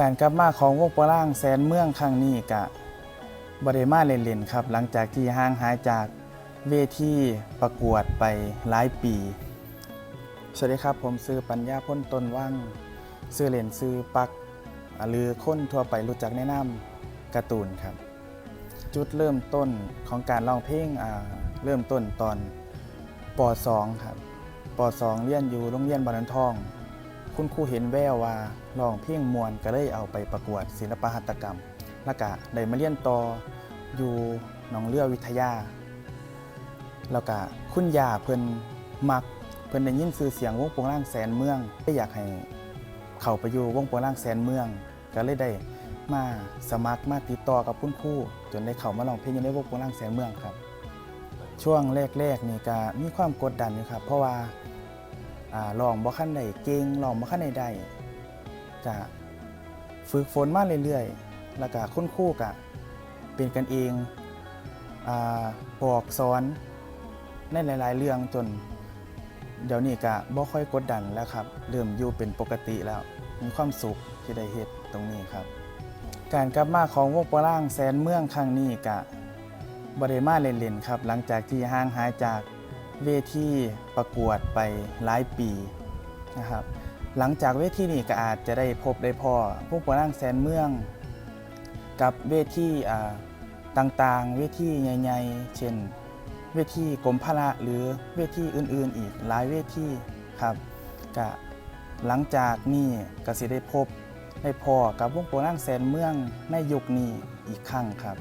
การกลับมาของวงปร่างแสนเมืองครั้งนี้กะบริมาเล่นๆครับ หลังจากที่ห่างหายจากเวทีประกวดไปหลายปี สวัสดีครับผมซื้อปัญญาพ้นตนว่างซื้อเล่นซื้อปักหรือคนทั่วไปรู้จักแนะนำการ์ตูนครับ จุดเริ่มต้นของการร้องเพลงเริ่มต้นตอนป .2 ครับป .2 เรียนอยู่โรงเรียนบานนันทอง คุณครูเห็นแววว่าร้องเพลงมวนก็เลยเอาไปประกวดศิลปหัตถกรรม แล้วก็ได้มาเรียนต่ออยู่หนองเรือวิทยา แล้วก็คุณยาเพิ่นมักเพิ่นได้ยินชื่อเสียงวงโปงล่างแสนเมืองก็อยากให้เข้าไปอยู่วงโปงล่างแสนเมือง ก็เลยได้มาสมัครมาติดต่อกับคุณครูจนได้เข้ามาร้องเพลงอยู่ในวงโปงล่างแสนเมืองครับ ช่วงแรกๆนี่ก็มีความกดดันอยู่ครับ เพราะว่า ลองบ่คันได้เก่งลองบ่คันได้ได้จะฝึกฝนมาเรื่อยๆ แล้วก็คุณครูก็เป็นกันเองอบอกสอนในหลาย ๆ เรื่องจน เดี๋ยวนี้ก็บ่ค่อยกดดันแล้วครับ เริ่มอยู่เป็นปกติแล้ว มีความสุขที่ได้เฮ็ดตรงนี้ครับ การกลับมาของวงปร่างแสนเมืองครั้งนี้ก็บริมาเล่นๆครับ หลังจากที่ห่างหายจาก เวทีประกวดไปหลายปีนะครับหลังจากเวทีนี้ก็อาจจะได้พบได้พอวงโปร่างแสนเมือง กับเวทีต่างๆ เวทีใหญ่ๆ เช่น เวทีกรมพละหรือเวทีอื่นๆ อีกหลายเวทีครับก็หลังจากนี้ก็สิได้พบได้พอกับวงโปรนั่งแสนเมืองในยุคนี้อีกครั้งครับ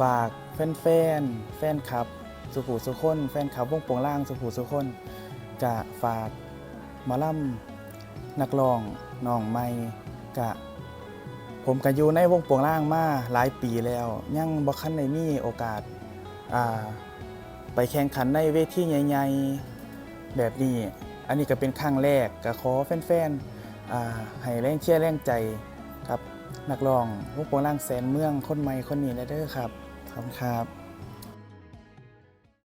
ฝากแฟนๆแฟนคลับ สุขุสุคนแฟนคลับวงโปงล่างสุขุสุคนจะฝากหมาล่ำนักร้องน้องใหม่กะ ผมก็อยู่ในวงโปงล่างมาหลายปีแล้ว ยังบ่คันได้มีโอกาสอ่าไปแข่งขันในเวทีใหญ่ๆแบบนี้ อันนี้ก็เป็นครั้งแรกก็ขอแฟนๆให้แรงเชียร์แรงใจครับ นักร้องวงโปงล่างแสนเมืองคนใหม่คนนี้ได้เด้อครับขอบคุณครับ